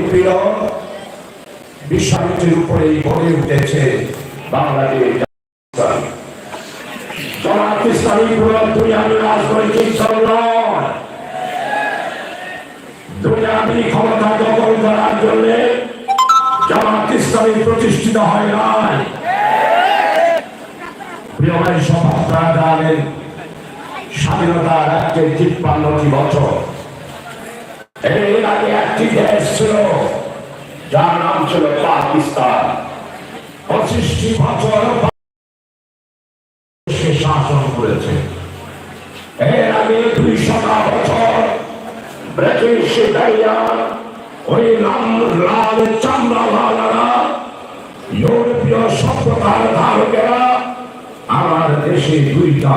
নিপীড়ন বিষয়টির উপরেই গড়ে উঠেছে বাংলাদেশ। জামাত ইসলামী পুরো ক্ষমতা দখল প্রতিষ্ঠিত হয় নাই। প্রিয় ভাই সব আপনারা জানেন বছর। এর আগে একটি দেশ ছিল, যার নাম ছিল পাকিস্তান। পঁচিশটি বছর শাসন করেছে। এর আগে দুই শতা বছর ব্রিটিশ ওই লাল লাল চামড়াওয়ালারা ইউরোপীয় সভ্যতার ধারকেরা আমার দেশে দুইটা,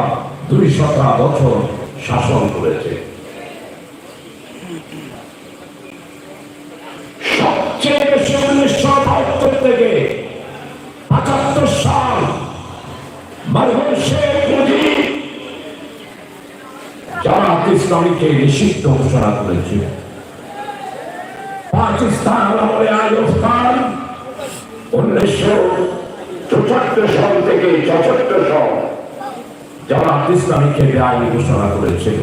দুই শতা বছর শাসন করেছে। বেশি উনিশশো বাহাত্তর থেকে পঁচাত্তর সাল, মরহুম শেখ মুজিব জামাত ইসলামীকে নিষিদ্ধ ঘোষণা করেছিল পাকিস্তান আমলে সাল থেকে চৌষট্টি সাল জামাত ইসলামীকে বেআইনি ঘোষণা করেছিল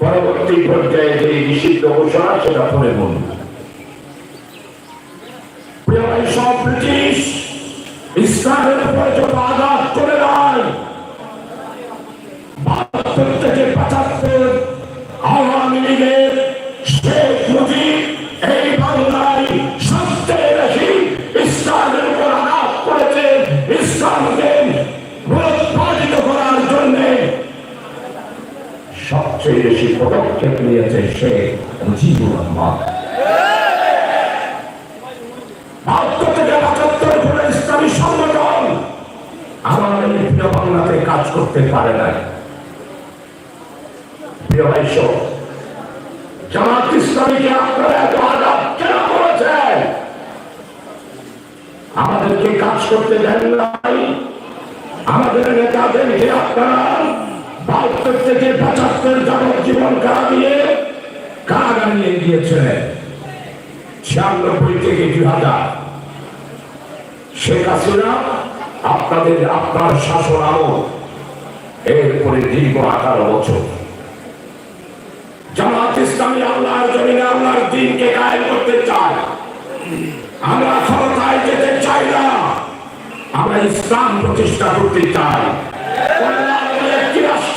পরবর্তী পর্যায়ে যে নিষিদ্ধ ঘোষণা, সেটা পরে প্রিয় সব ব্রিটিশ ইসলামের উপরে যত আঘাত করে দেয় বেশি পদক্ষেপ নিয়েছে শেখ মুজিবুর রহমান ইসলামী সংগঠন আমার এই প্রিয় বাংলাতে কাজ করতে পারে নাই প্রিয় ভাই জামাত ইসলামীকে আপনারা এত আঘাত কেন করেছেন আমাদেরকে কাজ করতে দেন নাই। আমাদের নেতাদেরকে আপনারা বাহাত্তর থেকে পঁচাত্তর যাবজ্জীবন কারাবিয়ে কারাগার নিয়ে গিয়েছিলেন ছিয়ানব্বই থেকে দুই হাজার। শেখ হাসিনা আপনাদের আপনার শাসন আমল এরপরে দীর্ঘ আঠারো বছর। জামাত ইসলামী আল্লাহর জমিনে আল্লাহর দিনকে গায়েব করতে চায়। আমরা ক্ষমতায় যেতে চাই না। আমরা ইসলাম প্রতিষ্ঠা করতে চাই।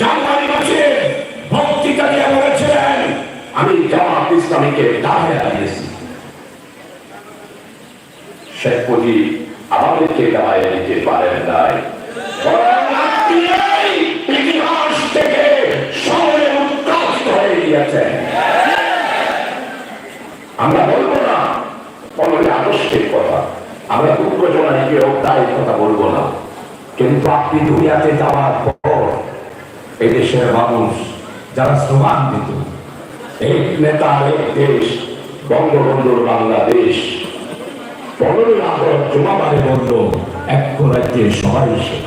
জানুয়ারি মাসে বক্তৃতা দিয়ে বলেছিলেন, আমি জামাত ইসলামীকে দাঁড়িয়ে দিয়েছি শেখ মুজিব আমাদেরকে দাঁড়িয়ে দিতে আমরা কথা বলব না। কিন্তু আপনি দুনিয়াতে যাওয়ার এই দেশের মানুষ যারা স্লোগান দিত এক নেতা এক দেশ, বঙ্গবন্ধুর বাংলাদেশ। আগস্ট জমাবারে বলল এক রাজ্যে সবাই শেষ।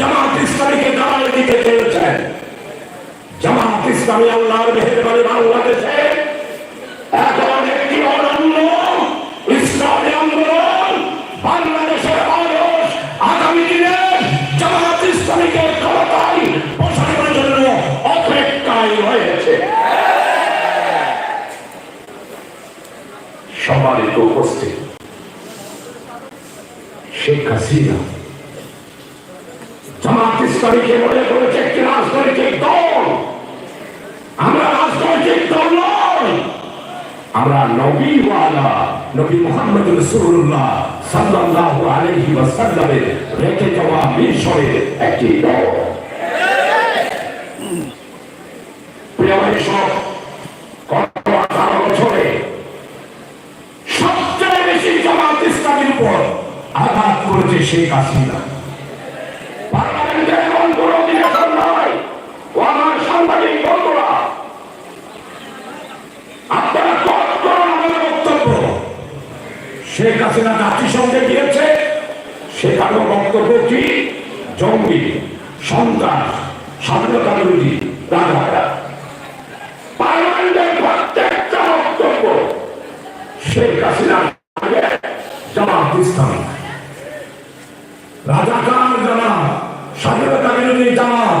জামাত ইসলামীকে দিতে চেয়েছেন। জামাত ইসলামী আল্লাহর মেহরবানি বাংলাদেশে। হাসিনা জামাত ইসলামীকে মনে করেছে একটি রাজনৈতিক দল। আমরা রাজনৈতিক দল নয়। আমরা নবীওয়ালা, নবী মুহাম্মদ রসুল্লাহ সাল্লাল্লাহু আলাইহি ওয়াসাল্লামের রেখে যাওয়া মিশরের একটি দল প্রিয় সব গত আঠারো বছরে সবচেয়ে বেশি জামাত ইসলামের উপর আঘাত করেছে শেখ হাসিনা পার্লামেন্টে এমন কোন অধিবেশন নয় ও আমার সাংবাদিক বন্ধুরা আপনারা কত করুন আমাদের বক্তব্য শেখ হাসিনা জাতিসংঘে গিয়েছে। সেখানেও বক্তব্য কি? জঙ্গি, সন্ত্রাস, স্বাধীনতা বিরোধী রাজারা পার্লামেন্টের প্রত্যেকটা বক্তব্য শেখ হাসিনা জামাত ইসলাম রাজাকার জামাত স্বাধীনতা বিরোধী জামাত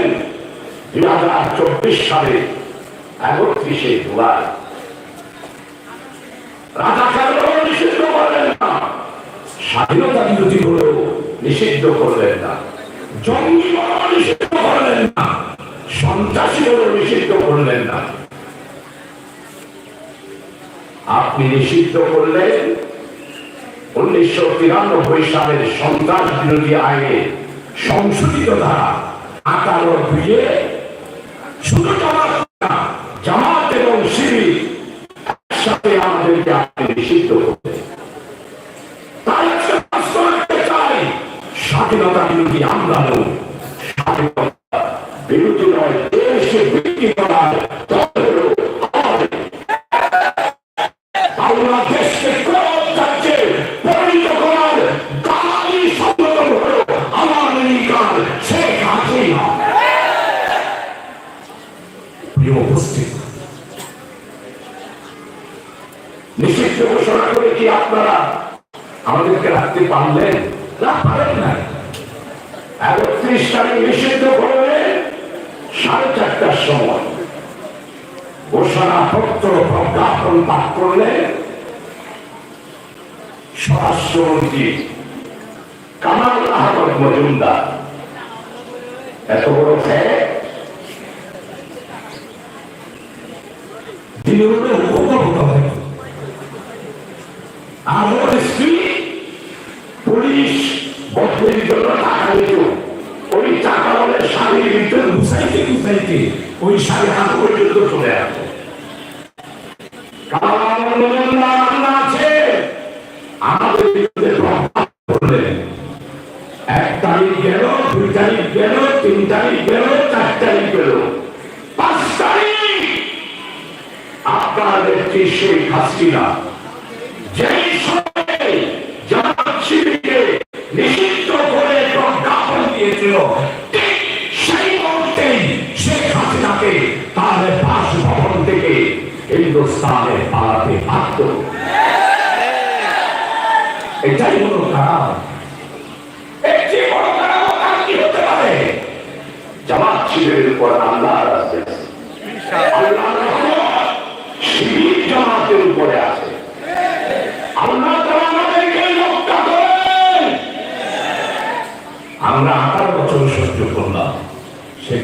দুই হাজার চব্বিশ সালে একত্রিশে জুলাই। রাজাকারও নিষিদ্ধ করলেন না। স্বাধীনতা বিরোধী হলেও নিষিদ্ধ করলেন না। জঙ্গি নিষিদ্ধ করলেন না। সন্ত্রাসী হলেও নিষিদ্ধ করলেন না। আপনি নিষিদ্ধ করলেন উনিশশো তিরানব্বই সালের সন্ত্রাস বিরোধী আইনে সংশোধিত ধারা আঠারো দুইয়ে শুধু জামাত জামাত এবং শিবির একসাথে আমাদেরকে আপনি নিষিদ্ধ তাই রাখতে চাই, স্বাধীনতা বিরোধী নই স্বাধীনতা বিরোধী নয় দেশে বিক্রি করার আমাদের। করলেন? স্বরাষ্ট্রমন্ত্রী কামাল আহমদ মজুমদার। এত বড় তিনি হলেন উপকল্প হয় স্ত্রী পুলিশ বদলির জন্য টাকা দিত। ওই টাকা বলে শাড়ির ভিতরে ঘুষাইতে ঘুষাইতে ওই শাড়ি হাত পর্যন্ত চলে আসে কারণ মজুমদার আছে আমাদের বিরুদ্ধে প্রভাব করলেন এক তারিখ গেল দুই তারিখ গেল তিন তারিখ গেল চার তারিখ গেল পাঁচ তারিখ আপনাদের যে শেখ হাসিনা, যেই সময়ে জামাত শিবিরকে নিষিদ্ধ করে প্রজ্ঞাপন দিয়েছিল, ঠিক সেই মুহূর্তেই এটাই হলো কারণ এর চেয়ে বড় কারণ আর কি হতে পারে জামাত শিবিরের উপর আল্লাহর আছে আল্লাহর রহমত শিবির জামাতের উপরে আছে আল্লাহ তাআলা আমাদেরকে রক্ষা করেন আমরা আঠারো বছর সহ্য করলাম শেখ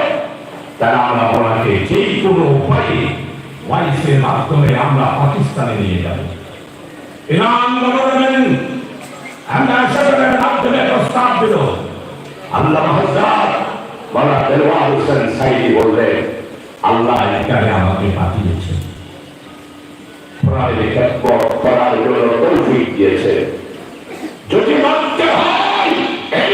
তাহলে আমরা ওনাকে যে কোনো উপায়ে ওয়াইসের মাধ্যমে আমরা পাকিস্তানে নিয়ে যাব। ইরান গভর্নমেন্ট অ্যাম্বাসেডরের মাধ্যমে প্রস্তাব দিল। আল্লাহ হজরত মাওলানা হোসেন সাইদি আল্লাহ এখানে আমাকে পাঠিয়েছেন। প্রায় করার জন্য তৌফিক দিয়েছে যদি মানতে হয়, এই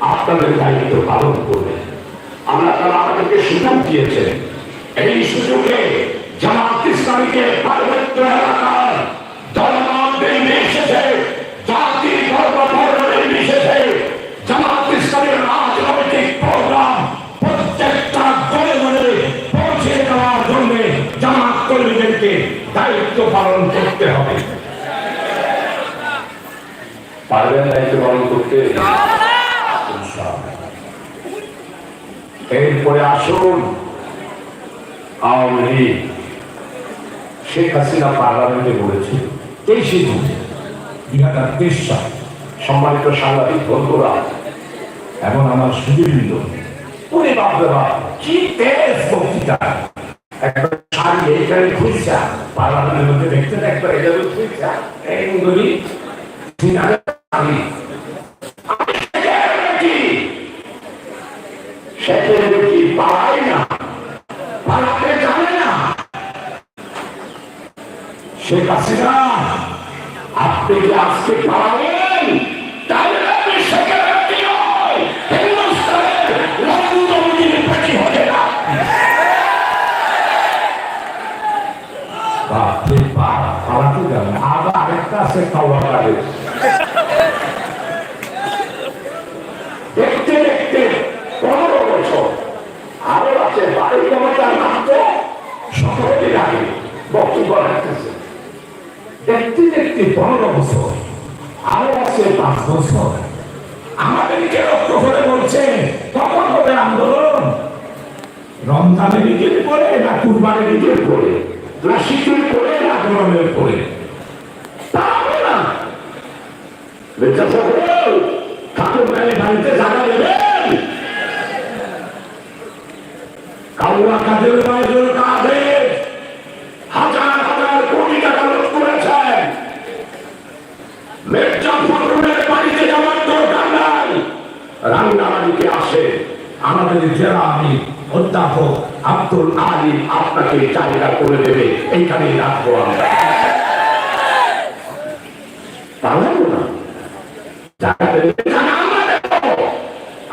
আপনাদের দায়িত্ব পালন করবেন। আমরা তারা আমাদেরকে সুযোগ দিয়েছেন। এই সুযোগে জামাত ইসলামীকে পার্বত্য এলাকার নির্বিশেষে, জাতি ধর্ম জামাত রাজনৈতিক প্রোগ্রাম প্রত্যেকটা গড়ে গড়ে পৌঁছে দেওয়ার জন্য জামাত কর্মীদেরকে দায়িত্ব পালন করতে হবে। পারবেন দায়িত্ব পালন করতে? এরপরে আসুন। আওয়ামী লীগ। শেখ হাসিনা পার্লামেন্টে বলেছিল তেইশে জুন দুই হাজার তেইশ সাল সম্মানিত সাংবাদিক বন্ধুরা এবং আমার সুদীবৃন্দ ওরে বাপরে বাপ কি তেজ বক্তৃতা। একবার শাড়ি এইখানে খুঁজছা পার্লামেন্টের মধ্যে দেখতে একবার এভাবে খুঁজছা এইগুলি আমি সেখানে কি পালাই না, পালাতে জানে না। শেখ হাসিনা, আপনি কি আজকে পালাবেন? আরেকটা আছে খাওয়া লাগে দেখতে দেখতে পনেরো বছর আরও আছে বাড়ি ক্ষমতার মাত্র সতেরো দিন আগে বক্তব্য রাখতেছে দেখতে দেখতে পনেরো বছর আরও আছে পাঁচ বছর আমাদেরকে লক্ষ্য করে বলছে কখন হবে আন্দোলন রমজানের ঈদের পরে না কুরবানের ঈদের পরে না শীতের পরে না গরমের পরে তা হবে না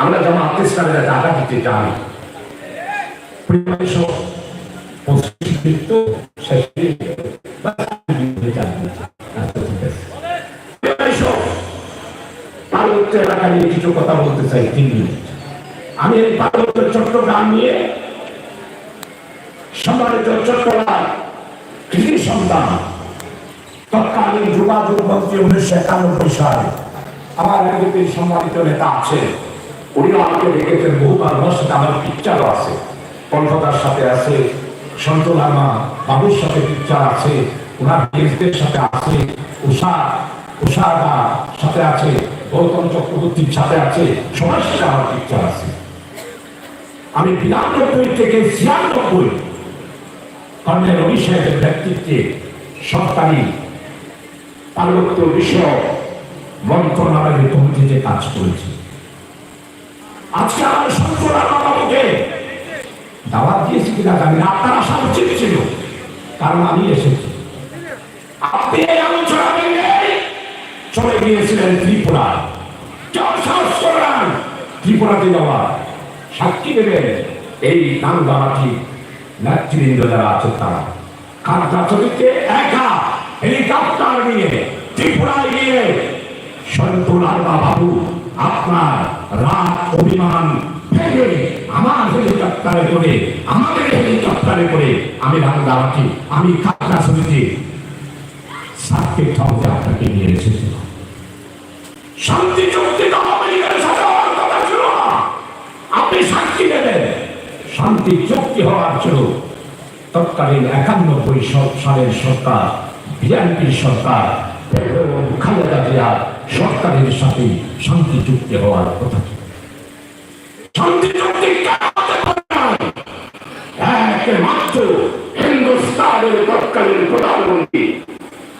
আমরা যেমন আত্মীয় জায়গা দিতে জানি। আমি চট্টগ্রাম নিয়ে চট্টগ্রাম কৃষি সন্তান তৎকালীন যোগাযোগ মন্ত্রী উনিশশো একানব্বই সালে আমার সম্মানিত নেতা আছে উনি আমাকে দেখেছেন বহুবার, ওনার সাথে আমার পিকচারও আছে। কণ্ঠদার সাথে আছে সন্তলামা বাবুর সাথে পিকচার আছে, ওনার গেস্টদের সাথে আছে, উষা উষাদা সাথে আছে, গৌতম চক্রবর্তীর সাথে আছে, সবার সাথে আমার পিকচার আছে। আমি বিরানব্বই থেকে ছিয়ানব্বই কর্নেল অভিষেকের ব্যক্তিত্বে সরকারি পার্বত্য বিষয় মন্ত্রণালয়ের কমিটিতে কাজ করেছি। আজকে আমার সন্তরা বাবাকে দাওয়াত দিয়েছি কিনা জানি না। আপনার আসা উচিত ছিল, কারণ আমি এসেছি। আপনি এই আলোচনা চলে গিয়েছিলেন ত্রিপুরা কেউ সাহস করলেন ত্রিপুরাতে যাওয়া সাক্ষী দেবেন এই দাঙ্গাবাজি নেতৃবৃন্দ যারা আছে তারা। খাগড়াছড়িতে একা, হেলিকপ্টার নিয়ে ত্রিপুরায় গিয়ে সন্তুলাল বাবু আপনার রাত অভিমান ভেঙে আমার হেলিকপ্টারে করে, আমাদের হেলিকপ্টারে করে আমি রাঙ্গামাটি আমি খাগড়াছড়িতে সার্কিট হাউসে আপনাকে নিয়ে শান্তি চুক্তি আপনি সাক্ষী দেবেন। শান্তি চুক্তি হওয়ার ছিল। তৎকালীন একানব্বই সালের সরকার সরকার, খালেদা জিয়ার সরকারের সাথে শান্তি চুক্তি হওয়ার কথা শান্তি চুক্তি? একমাত্র হিন্দুস্তানের তৎকালীন প্রধানমন্ত্রী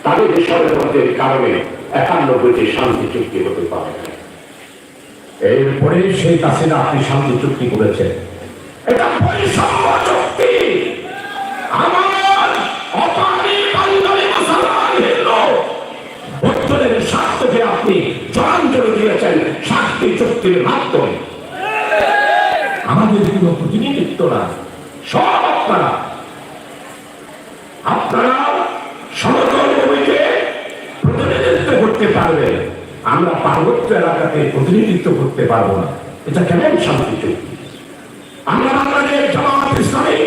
তাদের ষড়যন্ত্রের কারণে একানব্বইটি শান্তি চুক্তি হতে পারে। এরপরে শেখ হাসিনা আপনি শান্তি চুক্তি করেছেন এটা আপনি জলাঞ্জলি দিয়েছেন শান্তি চুক্তির মাধ্যমে। আমাদের কোনো প্রতিনিধিত্ব না সব আপনারা। আপনারা সমতল প্রতিনিধিত্ব করতে পারবেন। আমরা পার্বত্য এলাকাতে প্রতিনিধিত্ব করতে পারব না। এটা কেমন শান্তি চুক্তি? আমরা বাংলাদেশ জামাত ইসলামী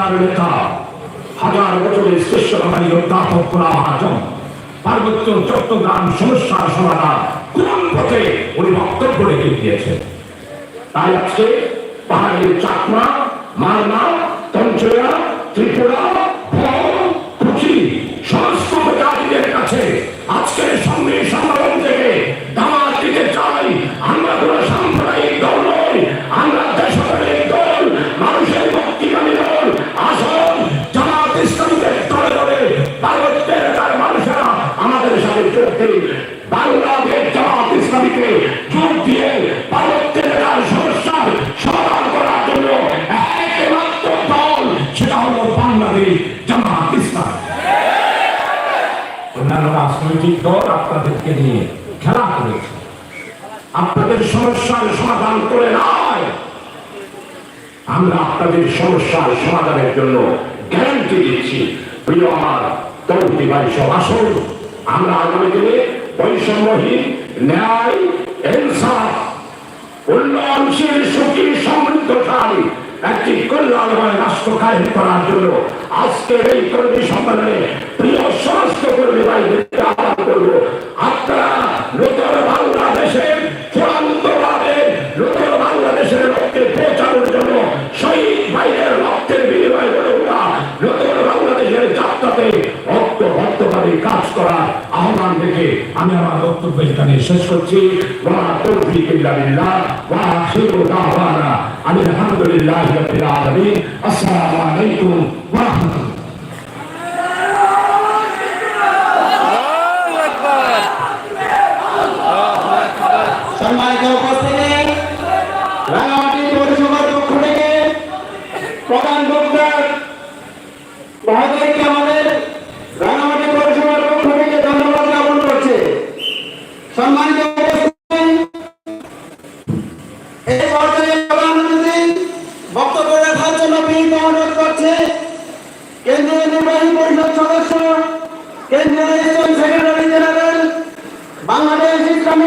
বাংলার নেতা হাজার বছরের শ্রেষ্ঠ বাঙালি ফখরুল আজম পার্বত্য চট্টগ্রাম সমস্যার সমাধান কোন পথে উনি বক্তব্য রেখে দিয়েছেন? তাই আজকে পাহাড়ের চাকমা মালমা তঞ্চয়া ত্রিপুরা ভোর, কুচি সমস্ত জাতিদের কাছে আজকের সঙ্গে সম্মেলন সমস্যার সমাধান আপনাদেরকে নিয়ে খেলা করেছে। আপনাদের সমস্যার সমাধান করে নয় আমরা আপনাদের সমস্যার সমাধানের জন্য গ্যারান্টি দিচ্ছি। প্রিয় আমার আমরা আগামী দিনে বৈষম্যহীন, ন্যায় ইনসাফ উন্নয়নশীল সুখী, সমৃদ্ধশালী, একটি কল্যাণময় রাষ্ট্র কায়েম করার জন্য আজকের এই কর্মী সম্মেলনে প্রিয় সমস্ত কর্মী ভাইদেরকে আহ্বান করব। আপনারা নতুন বাংলাদেশের চূড়ান্ত নতুন বাংলাদেশের লক্ষ্যে পৌঁছানোর জন্য শহীদ ভাইদের রক্তের বিনিময় করে ওঠা নতুন বাংলাদেশের যাত্রাতে ঐক্যবদ্ধভাবে কাজ করার আহ্বান রেখে আমি আমার বক্তব্য এখানে শেষ করছি ওয়া তৌফিক ইল্লা বিল্লাহ ওয়া আখিরু দাওয়ানা আনিল হামদুলিল্লাহি রাব্বিল আলামিন আসসালামু আলাইকুম ওয়া রাহমাতুল্লাহ